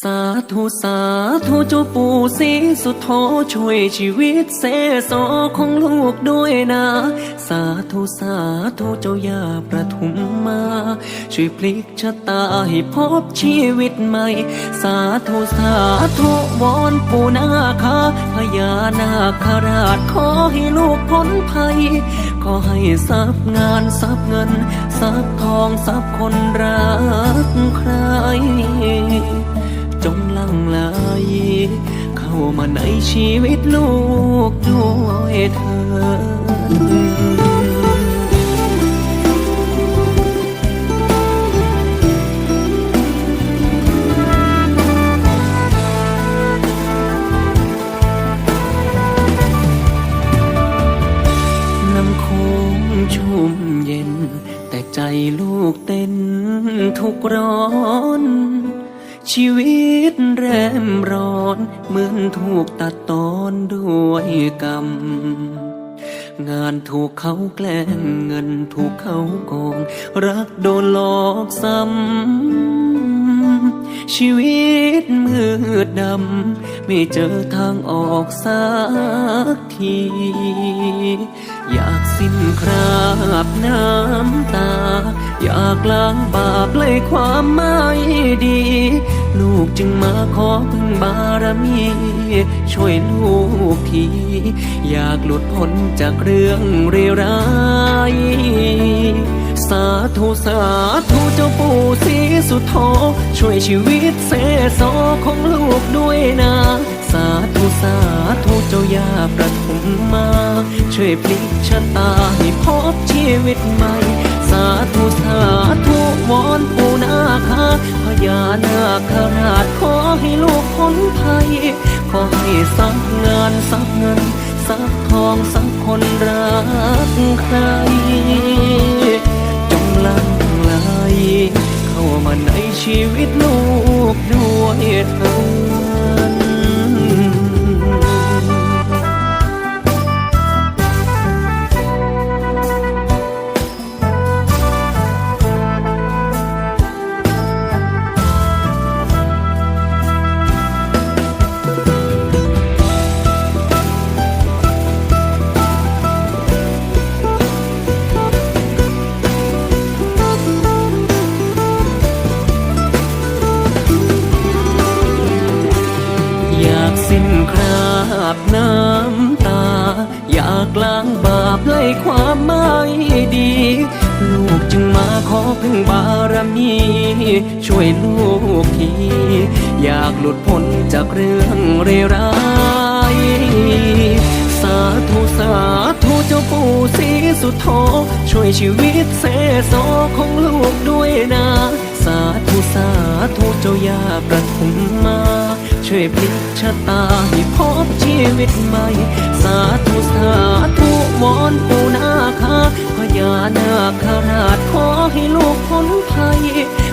สาธุสาธุเจ้าปู่ศรีสุโธช่วยชีวิตเสโสของลูกด้วยนะ สาธุสาธุเจ้าย่าประทุมมา ช่วยพลิกชะตาให้พบชีวิตใหม่ สาธุสาธุวอนปู่นาคาพญานาคราชขอให้ลูกพ้นภัย ขอให้ทรัพย์งานทรัพย์เงินทรัพย์ทองทรัพย์คนรักใคร จงลังไหลเข้ามาในชีวิตลูกด้วยเธอน้ำโค้งชุ่มเย็นแต่ใจลูกเต้นทุกร้อน กตัดตอนด้วยกรรม งานถูกเขาแกล้งเงินถูกเขาโกง รักโดนหลอกซ้ำชีวิตมืดดำ ไม่เจอทางออกสักที อยากสิ้นคราบน้ำตา อยากล้างบาปเลยความไม่ดี ลูกจึงมาขอพึ่งบารมี ช่วยลูกที อยากหลุดพ้นจากเรื่องเรร้าย สาธุสาธุเจ้าปู่ศรีสุโธช่วยชีวิตเสโสของลูกด้วยนะ สาธุสาธุเจ้าย่าประทุมมา ช่วยพลิกชะตาให้พบชีวิตใหม่ สาธุสาธุวอนปู่นาคาพญานาคราชขอให้ลูกพ้นภัย ขอให้สักงานสักเงินสักทองสักคนรักใคร ชีวิตาบน้ำตา อยากล้างบาปไล่ความไม่ดี ลูกจึงมาขอพึ่งบารมี ช่วยลูกที อยากหลุดพ้นจากเรื่องเรร้าย สาธุสาธุเจ้าปู่ศรีสุโธช่วยชีวิตเสโสของลูกด้วยนะ สาธุสาธุเจ้าย่าประทุมมา ช่วยพลิกชะตาให้พบชีวิตใหม่ สาธุสาธุวอนปู่นาคาพญานาคราชขอให้ลูกพ้นภัย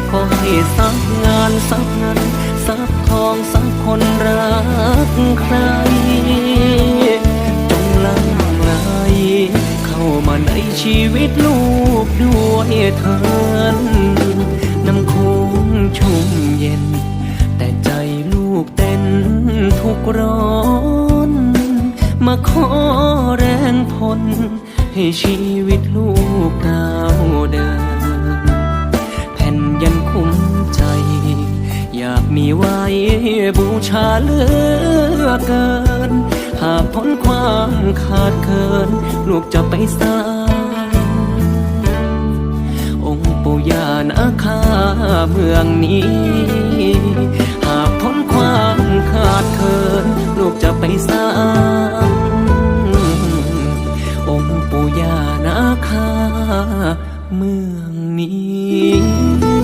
ขอให้สักงานสักเงินสักทองสักคนรักใคร จงหลังไหลเข้ามาในชีวิตลูกด้วยเถินน้ำค้งชุ่มเย็น กเต้นทุกร้อน มาขอแรงพลให้ชีวิตลูกก้าวเดิน แผ่นยันคุ้มใจ อยากมีไว้บูชาเลือเกิน หากพ้นความขาดเคิน ลูกจะไปสร้างองค์ปู่ย่านาคาเมืองนี้ ขาดเคินลูกจะไปสร้างองค์ปู่ย่านาคาเมืองนี้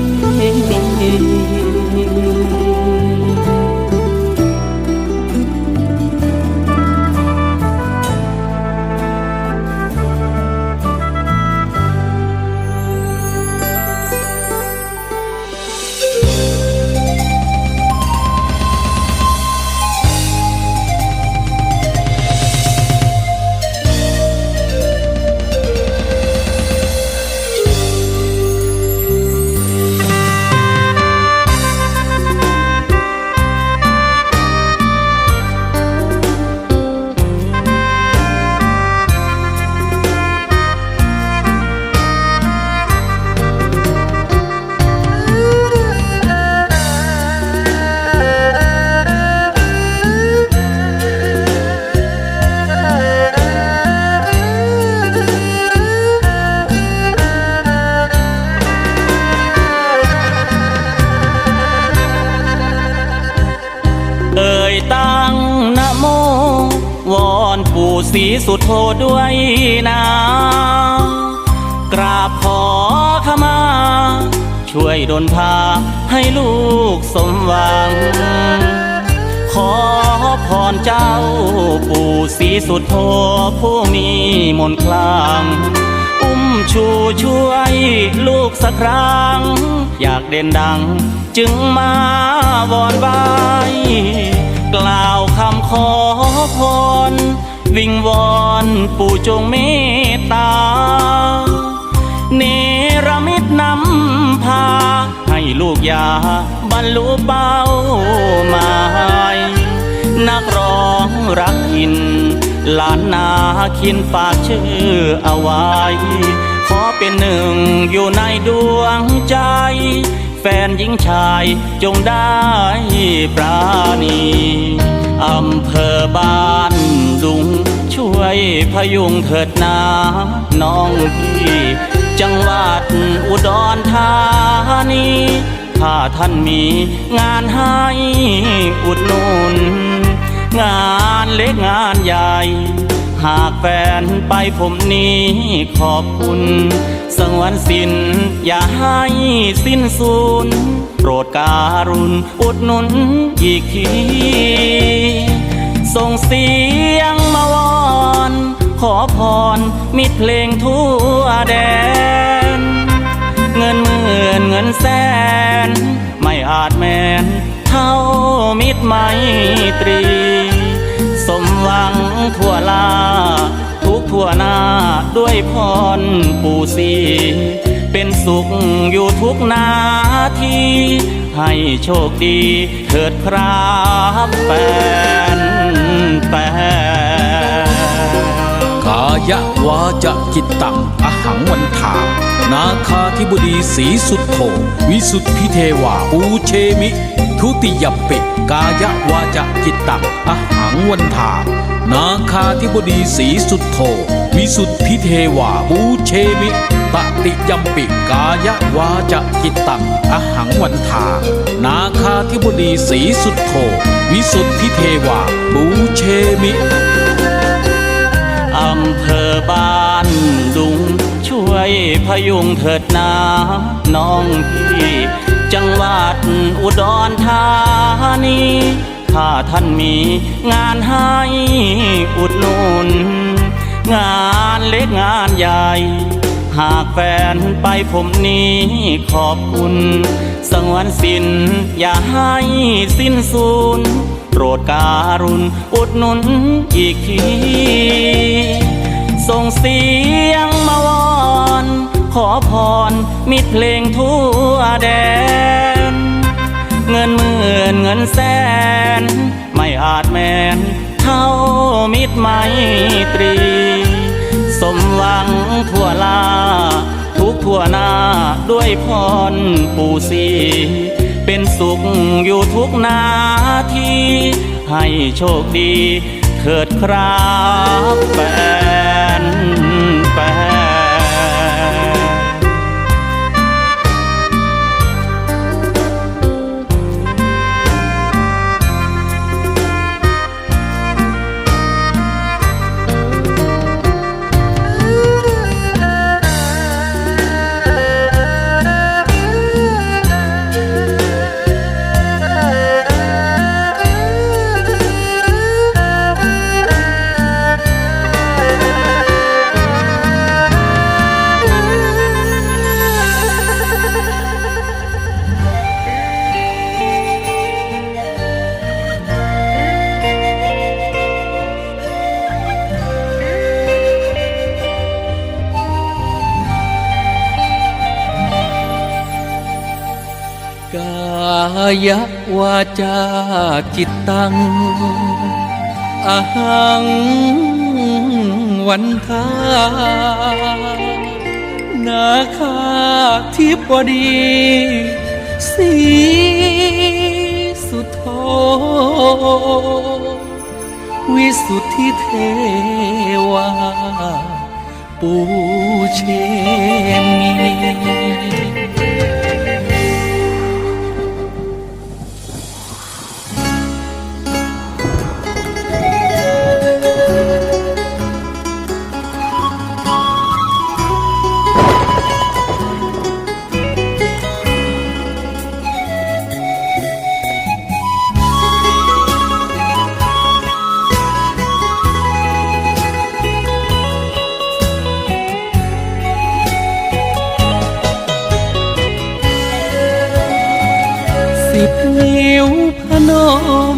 อนปู่ศรีสุโธด้วยนะ กราบขอขมา ช่วยดลพาให้ลูกสมหวัง ขอพรเจ้าปู่ศรีสุโธผู้มีมนต์คลังอุ้มชูช่วยลูกสักครั้ง อยากเด่นดังจึงมาวอนไว้กล่าว คำขอพร วิงวอนปู่จงเมตตา เนรมิตนำพา ให้ลูกยาบรรลุเป้าหมาย นักร้องรักอินหลานนาคินฝากชื่อเอาไว้ ขอเป็นหนึ่งอยู่ในดวงใจ แฟนหญิงชายจงได้ปราณีอำเภอบ้านดุง ช่วยพยุงเถิดนาน้องพี่จังหวัดอุดรธานีถ้าท่านมีงานให้อุดหนุน งานเล็กงานใหญ่ หากแฟนไปผมนี้ขอบคุณ สงวนสินอย่าให้สิ้นสูญโปรดการุณอุดหนุนอีกที ส่งเสียงมาวอนขอพรมิตรเพลงทั่วแดน เงินหมื่นเงินแสน ไม่อาจแมนเท่ามิตรไมตรี สมหวังทั่วลา ทั่วหน้าด้วยพรปู่ศรีเป็นสุขอยู่ทุกนาที ให้โชคดีเถิดครับแฟนแฟน กายะวาจะจิตตังอหังวันทานาคาธิบดีสีสุดโธวิสุทธิเทวาปูเชมิ ทุติยปิกายะวาจะจิตตังอหังวันทานาคาธิบดีสีสุดโธวิสุทธิเทวาปูเชมิตติยมปิกายะวาจะจิตตังอหังวันทานาคาธิบดีสีสุดโธวิสุทธิเทวาปูเชมิ พยุงเถิดนาน้องพี่ จังหวัดอุดรธานีถ้าท่านมีงานให้อุดหนุน งานเล็กงานใหญ่ หากแฟนไปผมนี้ขอบคุณ สงวนสินอย่าให้สิ้นสูญโปรดการุณอุดหนุนอีกที ส่งเสียงมาวอน ขอพรมิตรเพลงทั่วแดน เงินหมื่นเงินแสน ไม่อาจแมนเท่ามิตรไมตรี สมหวังทั่วลา ทุกทั่วหน้าด้วยพรปู่ศรีเป็นสุขอยู่ทุกนาที ให้โชคดีเถิดครับแฟนแฟน ยวาจาจิตตัง อหังวันทานาคาทิบดี สีสุโธวิสุทธิเทวา ปูเชมิ นิ้วพนม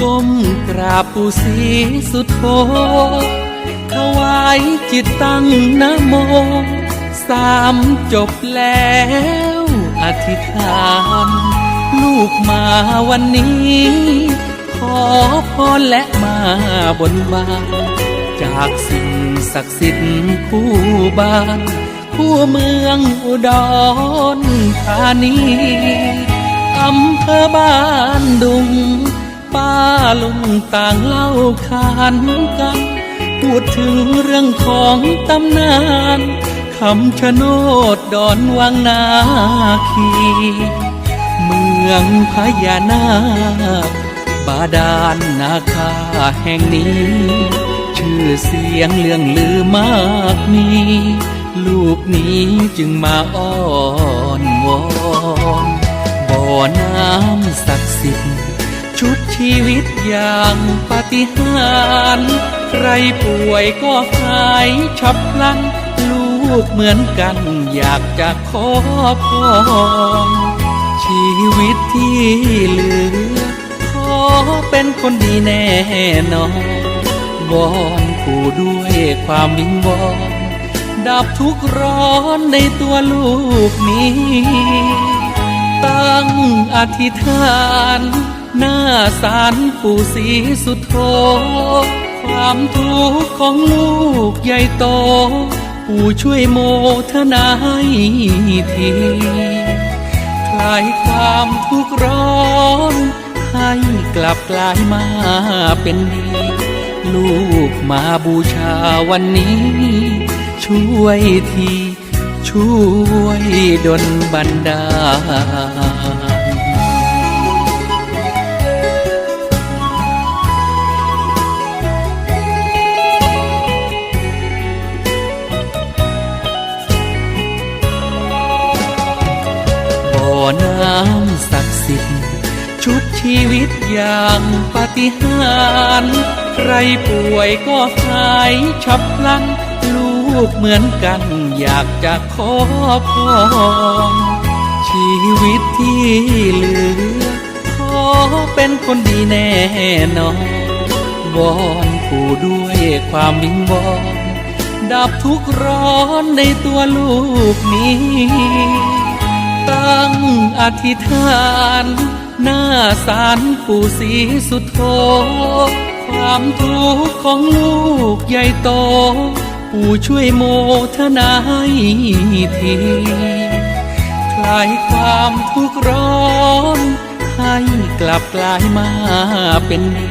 ก้มกราบปู่ศรีสุโธถวายจิตตั้งนะโม สามจบแล้วอธิษฐาน ลูกมาวันนี้ ขอพรและมาบนบานจากสิ่งศักดิ์สิทธิ์คู่บ้าน คู่เมืองอุดรธานี อำเภอบ้านดุง ป้าลุงต่างเล่าขานกัน พูดถึงเรื่องของตำนานคำชะโนดดอนวังนาคี เมืองพญานาคบาดาลนาคาแห่งนี้ ชื่อเสียงเรื่องลือมากมี ลูกนี้จึงมาอ้อนวอน อน้ำศักดิ์สิทธิ์ชุดชีวิตอย่างปาฏิหาริย์ใครป่วยก็หายฉับพลัน ลูกเหมือนกันอยากจะขอพรชีวิตที่เหลือ ขอเป็นคนดีแน่นอนวอนผู้ด้วยความวิงวอนดับทุกร้อนในตัวลูกนี้ ตั้งอธิษฐาน หน้าศาลปู่ศรีสุโธความทุกข์ของลูกใหญ่โต ปู่ช่วยโมทนาให้ทีคลายความทุกข์ร้อนให้กลับกลายมาเป็นดีลูกมาบูชาวันนี้ ช่วยที ช่วยดลบันดาลบ่อน้ำศักดิ์สิทธิ์ ชุบชีวิตอย่างปาฏิหาริย์ใครป่วยก็หายฉับพลันลูกเหมือนกัน อยากจะขอพรชีวิตที่เหลือ ขอเป็นคนดีแน่นอนวอนผู้ด้วยความวิงวอนดับทุกร้อนในตัวลูกนี้ ตั้งอธิษฐานหน้าศาลปู่ศรีสุโธความทุกข์ของลูกใหญ่โต ปู่ช่วยโมทนาให้ทีคลายความทุกข์ร้อนให้กลับกลายมาเป็นดี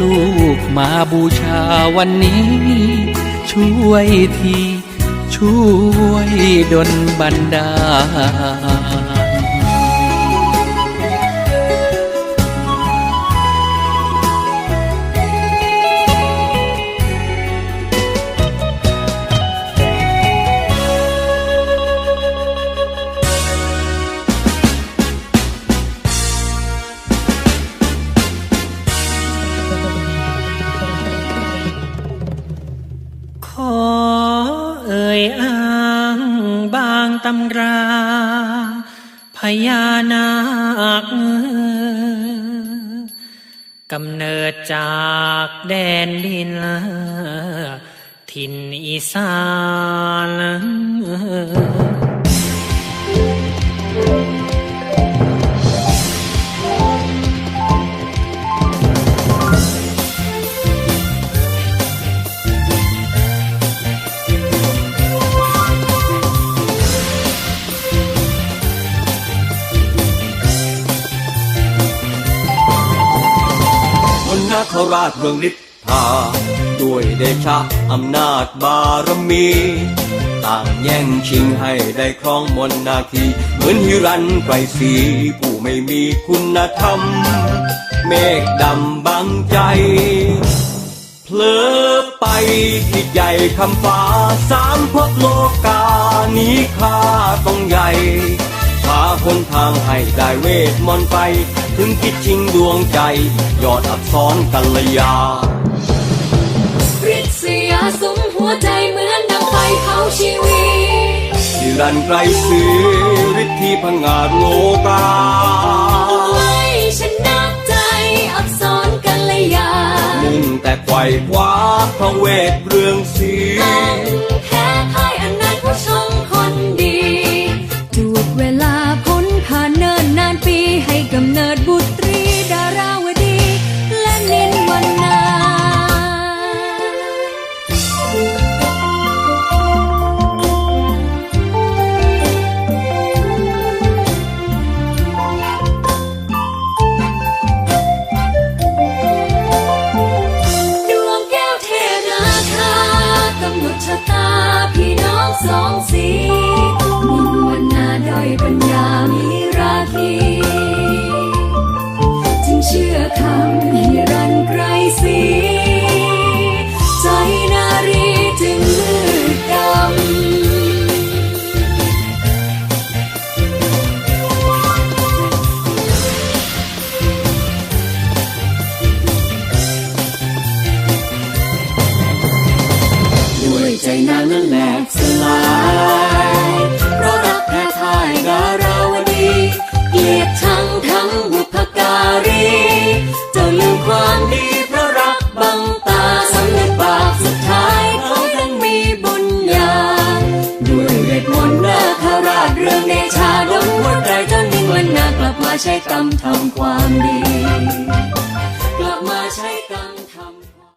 ลูกมาบูชาวันนี้ ช่วยที ช่วยดลบันดาล ญานาคกำเนิดจากแดนดิน ถิ่นอีสาน คราชเมืองฤทธาด้วยเดชะอำนาจบารมี ต่างแย่งชิงให้ได้ครองมนนาทีเหมือนฮิรันไกรศรีผู้ไม่มีคุณธรรม เมฆดำบังใจ เพลอไปที่ใหญ่คำฟ้าสามภพโลกานี้ข้าต้องใหญ่ หนทางให้ได้เวทมนต์ไป ถึงคิดชิงดวงใจ ยอดอักษรกัลยาฤทธิ์สยาสมหัวใจเหมือนดังไฟเผาชีวิตดิรันไกลซื้อฤทธิพังงาดโลกาไม่ชนะใจอักษรกัลยามุ่งแต่ไขว่คว้าพระเวทเรื่องสีแพ้ กำเนิดบุตรี นางนั้นแหลกสลายเพราะรักแพ้ทายดาราวดีเกลียดชังทั้งบุพการีเจ้าลืมความดีเพราะรักบังตาสำนึกบาปสุดท้ายเขาดังมีบุญญาด้วยเวทมนต์นาคราชเรื่องเดชาดลหัวใจจนนิ่งวันนากลับมาใช้กรรมทำความดี